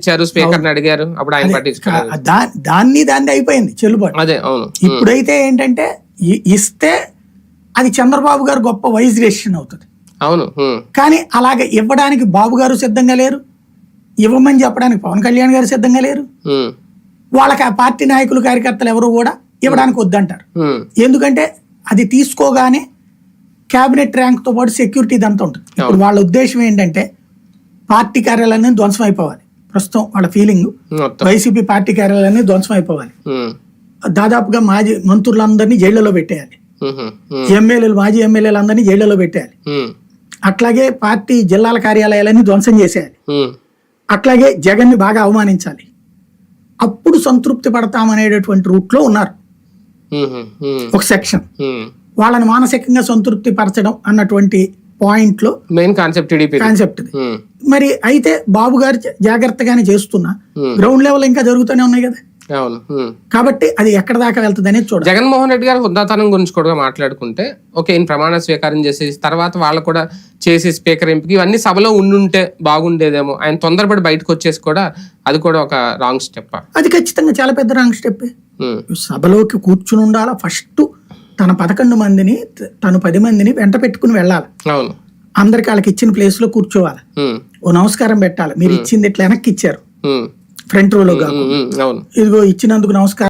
ఇచ్చారు స్పీకర్ అడిగారు అప్పుడు ఆయన పట్టించుకోలేదు దాన్ని దాన్ని అయిపోయింది చెల్లుబాటు. అదే అవును. ఇప్పుడైతే ఏంటంటే ఇస్తే అది చంద్రబాబు గారు గొప్ప వైజ్ డెసిషన్ అవుతుంది. అవును కానీ అలాగే ఇవ్వడానికి బాబు గారు సిద్ధంగా లేరు. ఇవ్వమని చెప్పడానికి పవన్ కళ్యాణ్ గారు సిద్ధంగా లేరు. వాళ్ళకి ఆ పార్టీ నాయకులు కార్యకర్తలు ఎవరు కూడా ఇవ్వడానికి వద్దంటారు. ఎందుకంటే అది తీసుకోగానే క్యాబినెట్ ర్యాంక్తో పాటు సెక్యూరిటీ ఇదంతా ఉంటుంది. ఇప్పుడు వాళ్ళ ఉద్దేశం ఏంటంటే పార్టీ కార్యాలయాన్ని ధ్వంసం అయిపోవాలి. ప్రస్తుతం వాళ్ళ ఫీలింగ్ వైసీపీ పార్టీ కార్యాలయాన్ని ధ్వంసం అయిపోవాలి. దాదాపుగా మాజీ మంత్రులందరినీ జైళ్ళలో పెట్టేయాలి. ఎమ్మెల్యేలు మాజీ ఎమ్మెల్యేలందరినీ జైళ్ళలో పెట్టేయాలి. అట్లాగే పార్టీ జిల్లాల కార్యాలయాలన్నీ ధ్వంసం చేసేయాలి. అట్లాగే జగన్ని బాగా అవమానించాలి. అప్పుడు సంతృప్తి పడతామనేటటువంటి రూట్లో ఉన్నారు. ఒక సెక్షన్. వాళ్ళని మానసికంగా సంతృప్తి పరచడం అన్నటువంటి పాయింట్లో మెయిన్ కాన్సెప్ట్ కాన్సెప్ట్ మరి అయితే బాబు గారు జాగ్రత్తగానే చేస్తున్నా. గ్రౌండ్ లెవెల్ ఇంకా జరుగుతూనే ఉన్నాయి కదా. అవును. కాబట్టి అది ఎక్కడ దాకా వెళ్తుంది అనేది చూడాలి. జగన్మోహన్ రెడ్డి గారు హుద్దాతనం గురించి కూడా మాట్లాడుకుంటే ఓకే ఈయన ప్రమాణ స్వీకారం చేసి తర్వాత వాళ్ళు కూడా చేసి స్పీకర్ ఎంపిక ఇవన్నీ సభలో ఉండుంటే బాగుండేదేమో. ఆయన తొందరపడి బయటకు వచ్చేసి కూడా అది కూడా ఒక రాంగ్ స్టెప్ అది ఖచ్చితంగా చాలా పెద్ద రాంగ్ స్టెప్ సభలోకి కూర్చుని ఉండాలా ఫస్ట్ తన పదకొండు మందిని తను పది మందిని వెంట పెట్టుకుని వెళ్ళాలి. అవును. అందరికి వాళ్ళకి ఇచ్చిన ప్లేస్లో కూర్చోవాలి ఓ నమస్కారం పెట్టాలి. మీరు ఇచ్చింది ఇట్లా వెనక్కి ఇచ్చారు? ఫ్రంట్ రోలో అవును. ఇదిగో ఇచ్చినందుకు నమస్కారం.